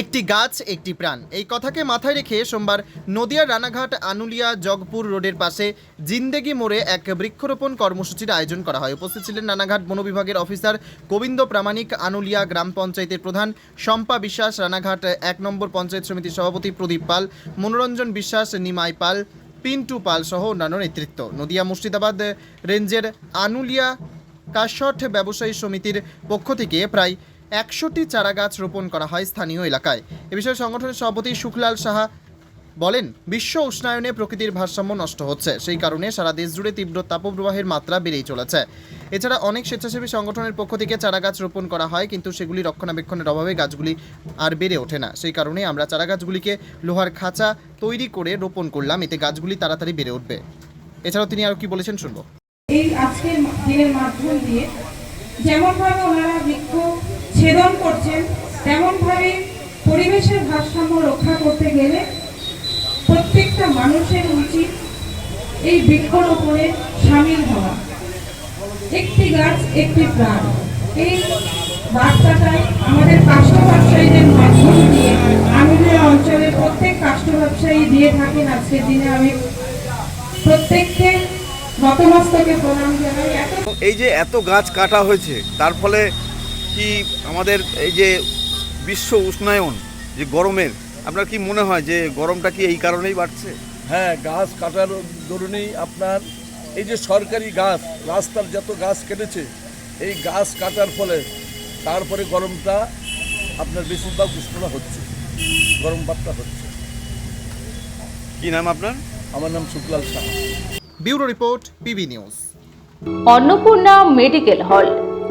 একটি গাছ, একটি প্রাণ। এই কথাকে মাথায় রেখে সোমবার নদিয়ার রানাঘাট, আনুলিয়া, জগপুর রোডের পাশে জিন্দেগি মোড়ে এক বৃক্ষরোপণ কর্মসূচির আয়োজন করা হয়। উপস্থিত ছিলেন রানাঘাট বন বিভাগের অফিসার গোবিন্দ প্রামাণিক, আনুলিয়া গ্রাম পঞ্চায়েতের প্রধান শম্পা বিশ্বাস, রানাঘাট এক নম্বর পঞ্চায়েত সমিতির সভাপতি প্রদীপ পাল, মনোরঞ্জন বিশ্বাস, নিমাই পাল, পিন্টু পাল সহ অন্যান্য নেতৃত্ব। নদিয়া মুর্শিদাবাদ রেঞ্জের আনুলিয়া কাশট ব্যবসায়ী সমিতির পক্ষ থেকে প্রায় একশোটি চারাগাছ রোপণ করা হয় স্থানীয় এলাকায়। এ বিষয়ে সংগঠনের সভাপতি সুখলাল সাহা বলেন, বিশ্ব উষ্ণায়নে প্রকৃতির ভারসাম্য নষ্ট হচ্ছে। সেই কারণে সারা দেশ জুড়ে তীব্র তাপপ্রবাহের মাত্রা বেড়েই চলেছে। এছাড়া অনেক স্বেচ্ছাসেবী সংগঠনের পক্ষ থেকে চারাগাছ রোপণ করা হয়, কিন্তু সেগুলি রক্ষণাবেক্ষণের অভাবে গাছগুলি আর বেড়ে ওঠে না। সেই কারণে আমরা চারা গাছগুলিকে লোহার খাঁচা তৈরি করে রোপণ করলাম, এতে গাছগুলি তাড়াতাড়ি বেড়ে উঠবে। এছাড়াও তিনি আরও কি বলেছেন শুনব। এই আজকের দিনের মাধ্যম দিয়ে যেমনভাবে ওনারা বৃক্ষ ছেদন করছেন, তেমনভাবে পরিবেশের ভারসাম্য রক্ষা করতে গেলে প্রত্যেকটা মানুষের উচিত এই বৃক্ষরোপণে সামিল হওয়া। একটি গাছ, একটি প্রাণ। এই বার্তাটাই আমাদের কাষ্ঠ ব্যবসায়ীদের মাধ্যম দিয়ে আমাদের অঞ্চলের প্রত্যেক কাষ্ঠ ব্যবসায়ী দিয়ে থাকেন আজকের দিনে। আমি প্রত্যেককে এই যে এত গাছ কাটা হয়েছে, তার ফলে কি আমাদের এই যে বিশ্ব উষ্ণায়ন যে গরমের আপনার কি মনে হয় যে গরমটা কি এই কারণেই বাড়ছে? হ্যাঁ গাছ কাটার দরুনই আপনার এই যে সরকারি গাছ রাস্তার যত গাছ কেটেছে এই গাছ কাটার ফলে তারপরে গরমটা আপনার বেশিরভাগ উষ্ণতা হচ্ছে গরম ভাবটা হচ্ছে। কি নাম আপনার? আমার নাম Shuklal Saha. Bureau report PB news. Annapurna medical hall.